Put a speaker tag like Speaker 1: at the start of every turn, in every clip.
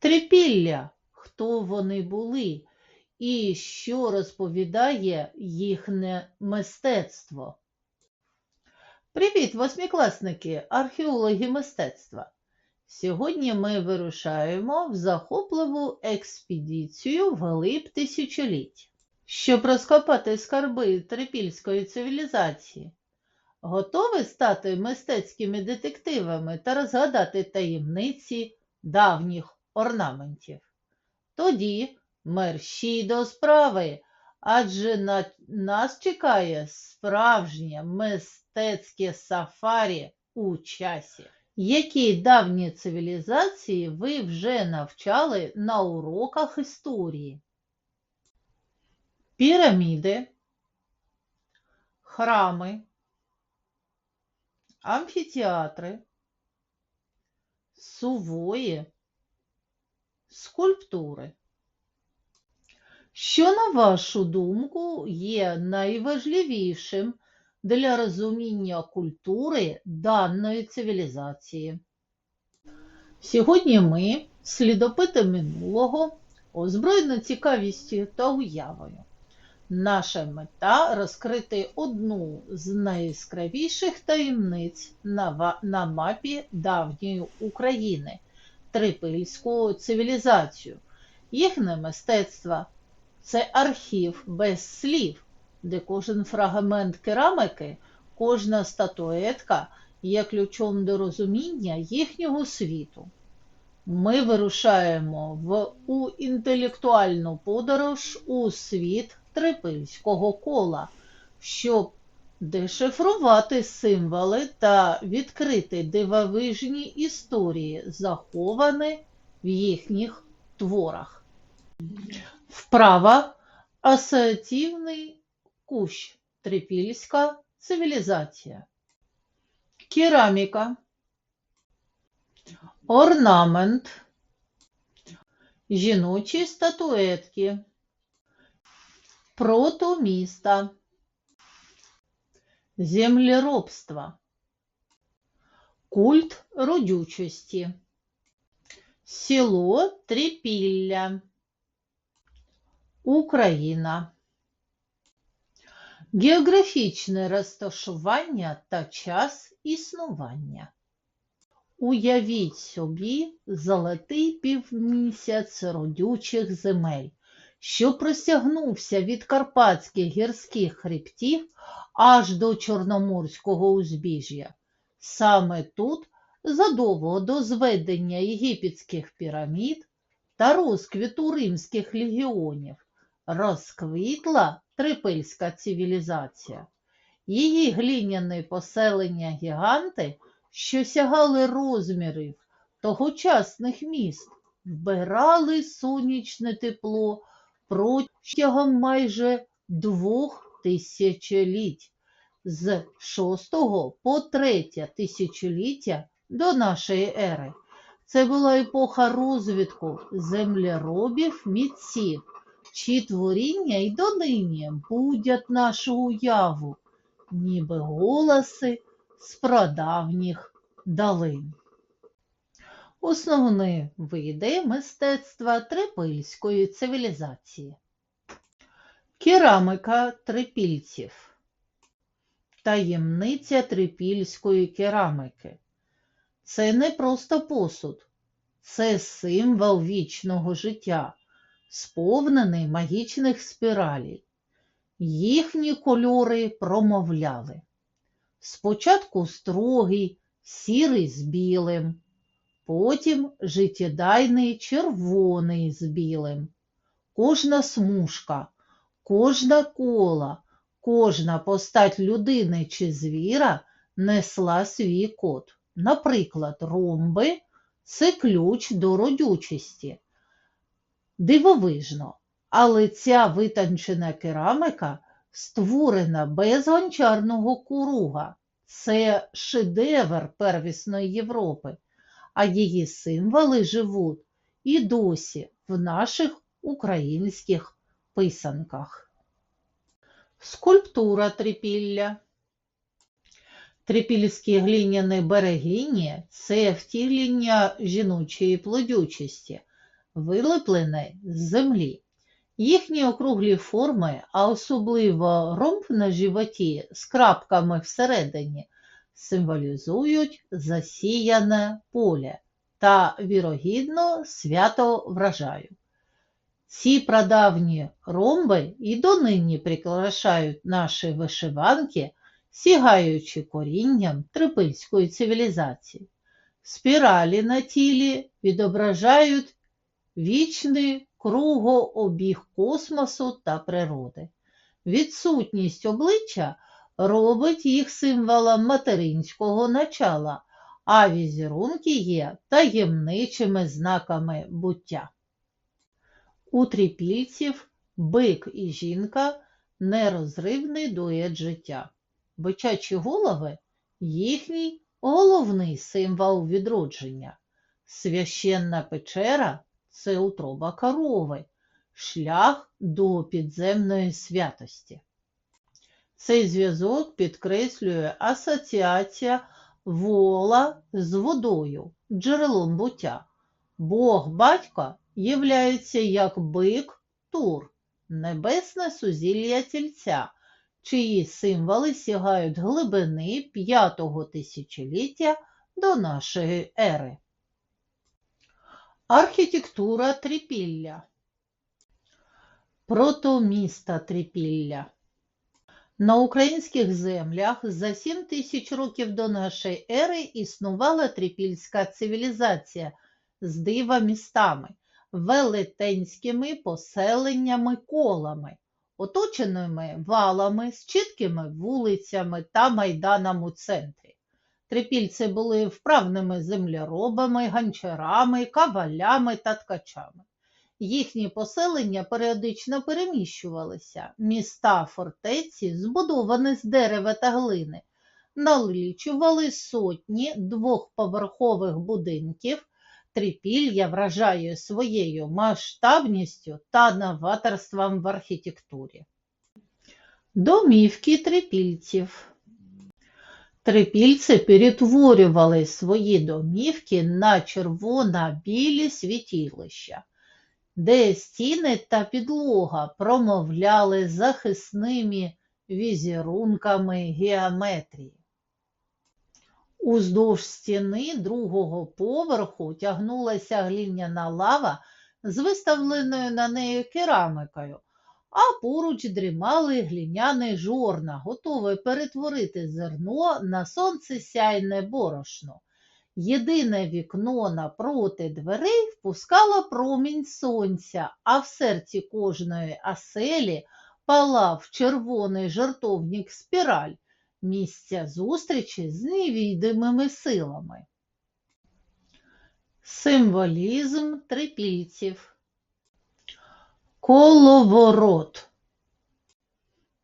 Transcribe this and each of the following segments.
Speaker 1: Трипілля, хто вони були і що розповідає їхнє мистецтво. Привіт, восьмикласники, археологи мистецтва. Сьогодні ми вирушаємо в захопливу експедицію вглиб тисячоліть, щоб розкопати скарби трипільської цивілізації. Готові стати мистецькими детективами та розгадати таємниці давніх орнаментів? Тоді мерщій до справи, адже на нас чекає справжнє мистецьке сафарі у часі. Які давні цивілізації ви вже навчали на уроках історії? Піраміди, храми, амфітеатри, сувої, скульптури. Що, на вашу думку, є найважливішим для розуміння культури даної цивілізації? Сьогодні ми, слідопити минулого, озброєні цікавістю та уявою. Наша мета розкрити одну з найяскравіших таємниць на мапі давньої України трипільську цивілізацію. Їхнє мистецтво це архів без слів, де кожен фрагмент керамики, кожна статуетка є ключом до розуміння їхнього світу. Ми вирушаємо в у інтелектуальну подорож у світ трипільського кола, щоб дешифрувати символи та відкрити дивовижні історії, заховані в їхніх творах. Вправа асоціативний кущ трипільська цивілізація. Кераміка, орнамент, жіночі статуетки, протоміста, землеробство, культ родючості, село Трипілля, Україна. Географічне розташування та час існування. Уявіть собі золотий півмісяць родючих земель, Що простягнувся від карпатських гірських хребтів аж до Чорноморського узбіжжя. Саме тут, задовго до зведення єгипетських пірамід та розквіту римських легіонів, розквітла трипільська цивілізація. Її глиняні поселення гіганти, що сягали розмірів тогочасних міст, вбирали сонячне тепло протягом майже двох тисячоліть з 6 по 3 тисячоліття до нашої ери. Це була епоха розвитку землеробів мітців, чиї творіння й донині будять нашу уяву, ніби голоси з прадавніх далин. Основні види мистецтва трипільської цивілізації. Керамика трипільців. Таємниця трипільської керамики. Це не просто посуд, це символ вічного життя, сповнений магічних спіралей. Їхні кольори промовляли. Спочатку строгий, сірий з білим, потім життєдайний червоний з білим. Кожна смужка, кожна кола, кожна постать людини чи звіра несла свій код. Наприклад, ромби це ключ до родючості. Дивовижно, але ця витончена керамика створена без гончарного куруга. Це шедевр первісної Європи, а її символи живуть і досі в наших українських писанках. Скульптура трипілля. Трипільські глиняні берегині – це втілення жіночої плодючості. вилеплене з землі. Їхні округлі форми, а особливо ромб на животі з крапками всередині, символізують засіяне поле та, вірогідно, свято врожаю. Ці прадавні ромби і донині прикрашають наші вишиванки, сягаючи корінням трипільської цивілізації. Спіралі на тілі відображають вічний кругообіг космосу та природи. Відсутність обличчя робить їх символом материнського начала, а візерунки є таємничими знаками буття. У трипільців бик і жінка нерозривний дует життя. Бичачі голови їхній головний символ відродження. Священна печера це утроба корови, шлях до підземної святості. Цей зв'язок підкреслює асоціація вола з водою, джерелом буття. Бог батько являється як бик Тур, небесне сузілля тільця, чиї символи сягають глибини п'ятого тисячоліття до нашої ери. Архітектура Трипілля Протоміста Трипілля На українських землях за 7 тисяч років до нашої ери існувала трипільська цивілізація з дива-містами, велетенськими поселеннями колами, оточеними валами з чіткими вулицями та майданом у центрі. Трипільці були вправними земляробами, ганчарами, кавалями та ткачами. Їхні поселення періодично переміщувалися, міста фортеці, збудовані з дерева та глини, налічували сотні двохповерхових будинків. Трипілля вражає своєю масштабністю та новаторством в архітектурі. Домівки трипільців Трипільці перетворювали свої домівки на червоно-білі світілища, де стіни та підлога промовляли захисними візерунками геометрії. Уздовж стіни другого поверху тягнулася глиняна лава з виставленою на неї керамикою, а поруч дрімали глиняні жорна, готові перетворити зерно на сонцесяйне борошно. Єдине вікно напроти дверей впускало промінь сонця, а в серці кожної оселі палав червоний жартовник спіраль, місця зустрічі з невідимими силами. Символізм трипільців. Коловорот.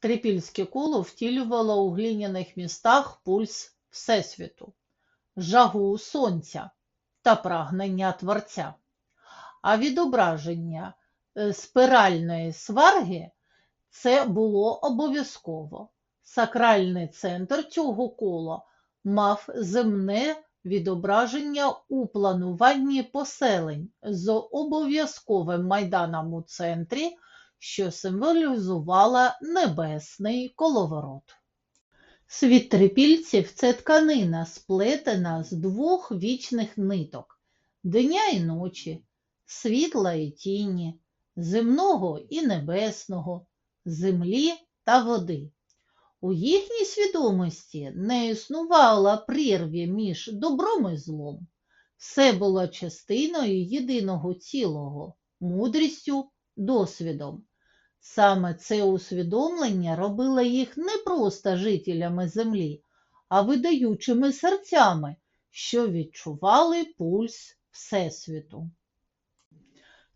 Speaker 1: Трипільське коло втілювало у глиняних містах пульс Всесвіту, жагу сонця та прагнення Творця, а відображення е, спиральної сварги це було обов'язково. Сакральний центр цього кола мав земне відображення у плануванні поселень з обов'язковим майданом у центрі, що символізувала небесний коловорот. Світ трипільців це тканина, сплетена з двох вічних ниток дня і ночі, світла і тіні, земного і небесного, землі та води. У їхній свідомості не існувало прірві між добром і злом. Все було частиною єдиного цілого, мудрістю, досвідом. Саме це усвідомлення робило їх не просто жителями землі, а видаючими серцями, що відчували пульс Всесвіту.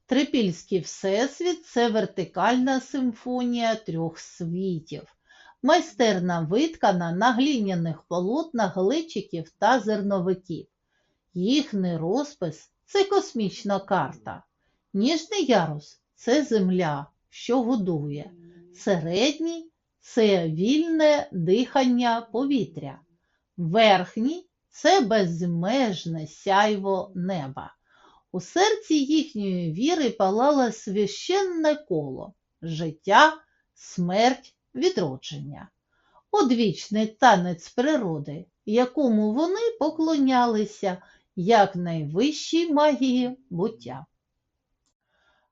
Speaker 1: Трипільський Всесвіт це вертикальна симфонія трьох світів майстерна виткана на глиняних полотнах глечиків та зерновиків. Їхній розпис це космічна карта. Ніжний ярус це земля, що годує. Середній це вільне дихання повітря. Верхній це безмежне сяйво неба. У серці їхньої віри палало священне коло життя, смерть, відродження, одвічний танець природи, якому вони поклонялися як найвищій магії буття.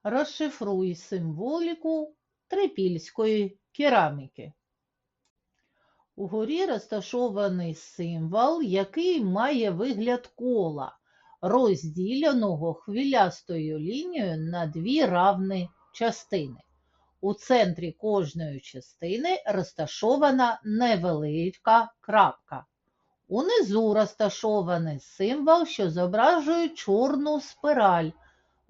Speaker 1: Розшифруй символіку трипільської кераміки. Угорі розташований символ, який має вигляд кола, розділеного хвилястою лінією на дві равні частини. У центрі кожної частини розташована невелика крапка. Унизу розташований символ, що зображує чорну спираль.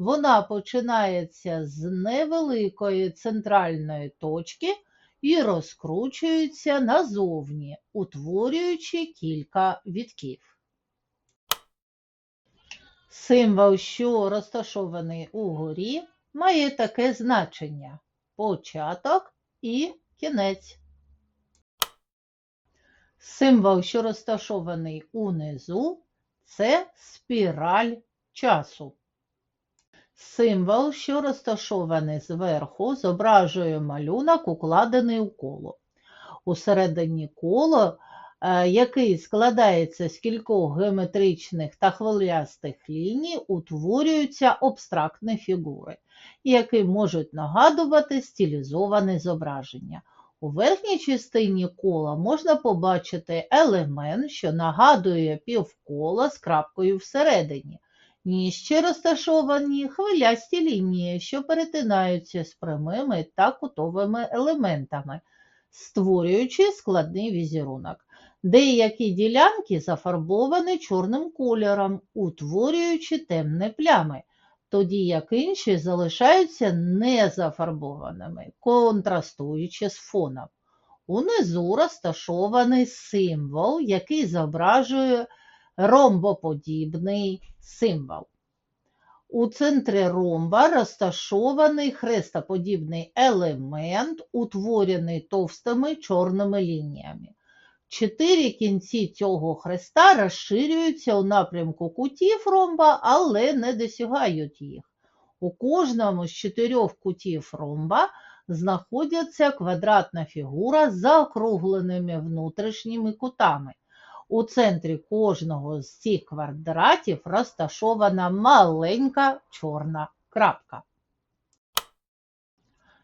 Speaker 1: Вона починається з невеликої центральної точки і розкручується назовні, утворюючи кілька вітків. Символ, що розташований угорі, має таке значення початок і кінець. Символ, що розташований унизу, це спіраль часу. Символ, що розташований зверху, зображує малюнок, укладений у коло. Усередині коло, е, який складається з кількох геометричних та хвилястих ліній, утворюються абстрактні фігури, які можуть нагадувати стилізоване зображення. У верхній частині кола можна побачити елемент, що нагадує півкола з крапкою всередині. Нижче розташовані хвилясті лінії, що перетинаються з прямими та кутовими елементами, створюючи складний візерунок. Деякі ділянки зафарбовані чорним кольором, утворюючи темні плями, тоді як інші залишаються незафарбованими, контрастуючи з фоном. Унизу розташований символ, який зображує ромбоподібний символ. У центрі ромба розташований хрестоподібний елемент, утворений товстими чорними лініями. Чотири кінці цього хреста розширюються у напрямку кутів ромба, але не досягають їх. У кожному з чотирьох кутів ромба знаходиться квадратна фігура з заокругленими внутрішніми кутами. У центрі кожного з цих квадратів розташована маленька чорна крапка.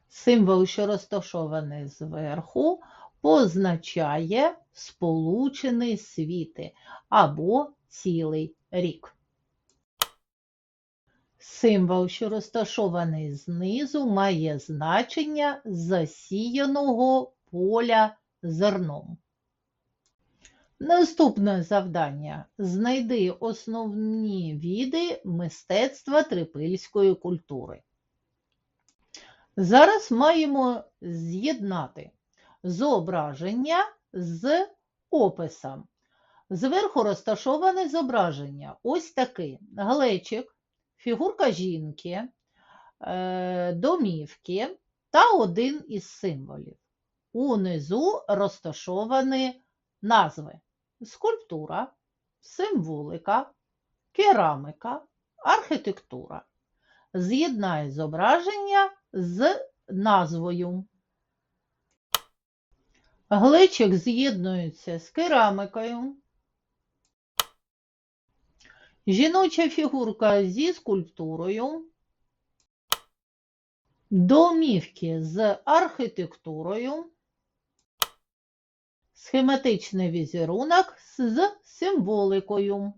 Speaker 1: Символ, що розташований зверху, позначає сполучені світи або цілий рік. Символ, що розташований знизу, має значення засіяного поля зерном. Наступне завдання. Знайди основні віди мистецтва трипільської культури. Зараз маємо з'єднати зображення з описом. Зверху розташоване зображення. Ось таке глечик, фігурка жінки, е, домівки та один із символів. Унизу розташовані назви скульптура, символика, керамика, архітектура. З'єднай зображення з назвою. Глечик з'єднується з керамикою. Жіноча фігурка зі скульптурою. Домівки з архітектурою. Схематичний візерунок з символикою.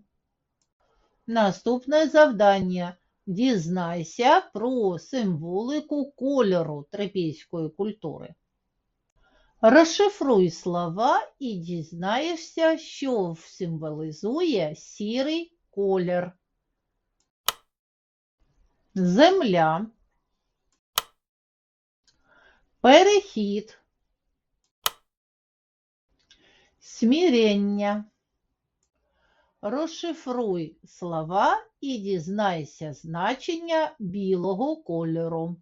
Speaker 1: Наступне завдання. Дізнайся про символику кольору трипільської культури. Розшифруй слова і дізнаєшся, що символізує сірий колір. Земля. Перехід. Смірення. Розшифруй слова і дізнайся значення білого кольору.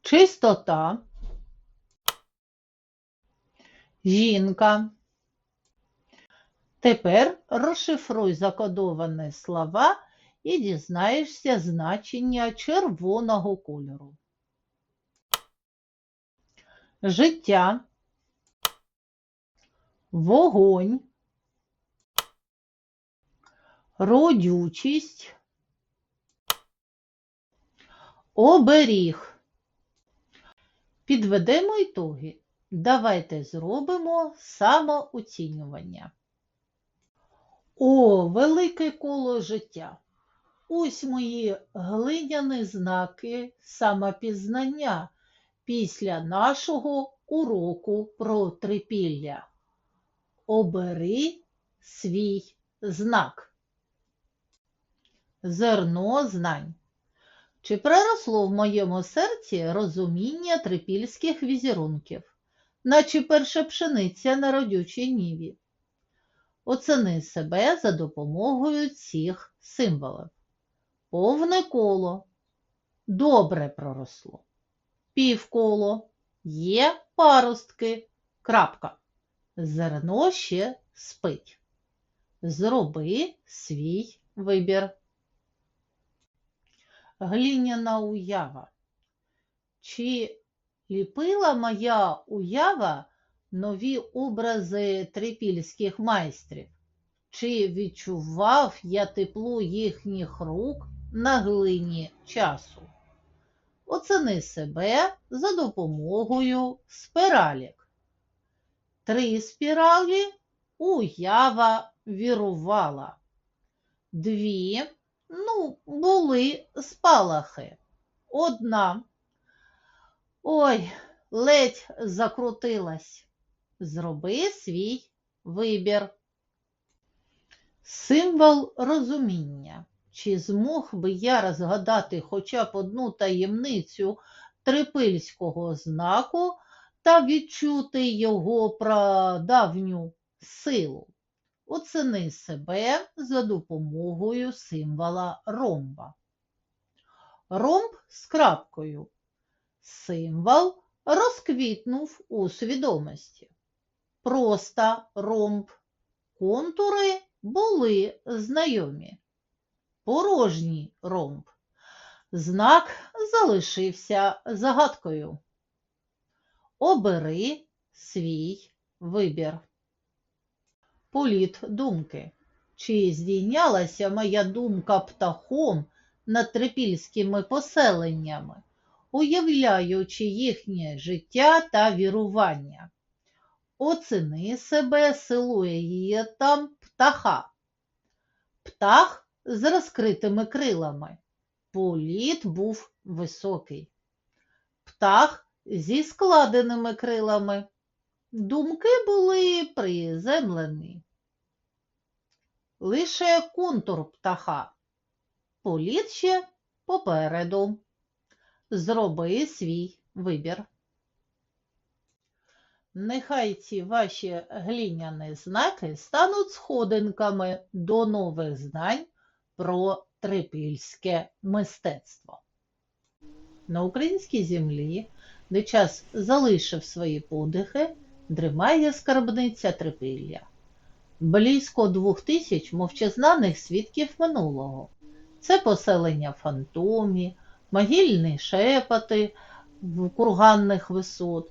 Speaker 1: Чистота. Жінка. Тепер розшифруй закодовані слова і дізнаєшся значення червоного кольору. Життя, вогонь, родючість, оберіг. Підведемо ітоги. Давайте зробимо самооцінювання. О, велике коло життя! Ось мої глиняні знаки самопізнання після нашого уроку про трипілля. Обери свій знак. Зерно знань. Чи проросло в моєму серці розуміння трипільських візерунків, наче перша пшениця на родючій ніві? Оцени себе за допомогою цих символів. Повне коло добре проросло. Півколо є паростки. Крапка. Зерно ще спить. Зроби свій вибір. Гліняна уява. Чи ліпила моя уява нові образи трипільських майстрів? Чи відчував я тепло їхніх рук на глині часу? Оцени себе за допомогою спиралік. Три спіралі уява вірувала. Дві, ну, були спалахи. Одна. Ой, ледь закрутилась. Зроби свій вибір. Символ розуміння. Чи змог би я розгадати хоча б одну таємницю трипильського знаку та відчути його прадавню силу? Оцени себе за допомогою символа ромба. Ромб з крапкою. Символ розквітнув у свідомості. Просто ромб. Контури були знайомі. Порожній ромб. Знак залишився загадкою. Обери свій вибір. Політ думки. Чи здійнялася моя думка птахом над трипільськими поселеннями, уявляючи їхнє життя та вірування? Оцени себе силуетом птаха. Птах з розкритими крилами. Політ був високий. Птах зі складеними крилами. Думки були приземлені. Лише контур птаха. Політ ще попереду. Зроби свій вибір. Нехай ці ваші гліняні знаки стануть сходинками до нових знань про трипільське мистецтво. На українській землі, де час залишив свої подихи, дрімає скарбниця трипілля. Близько двох тисяч мовчазнаних свідків минулого. Це поселення фантомі, могильні шепоти в курганних висот.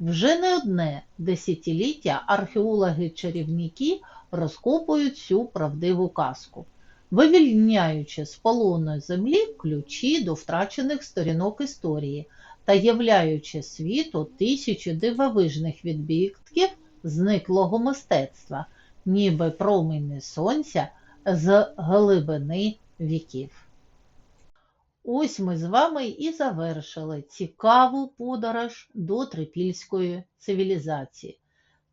Speaker 1: Вже не одне десятиліття археологи-чарівники розкопують цю правдиву казку, вивільняючи з полону землі ключі до втрачених сторінок історії та являючи світу тисячі дивовижних відбитків зниклого мистецтва, ніби промені сонця з глибини віків. Ось ми з вами і завершили цікаву подорож до трипільської цивілізації,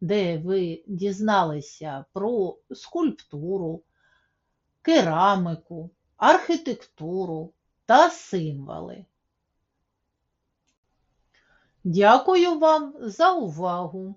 Speaker 1: де ви дізналися про скульптуру, кераміку, архітектуру та символи. Дякую вам за увагу!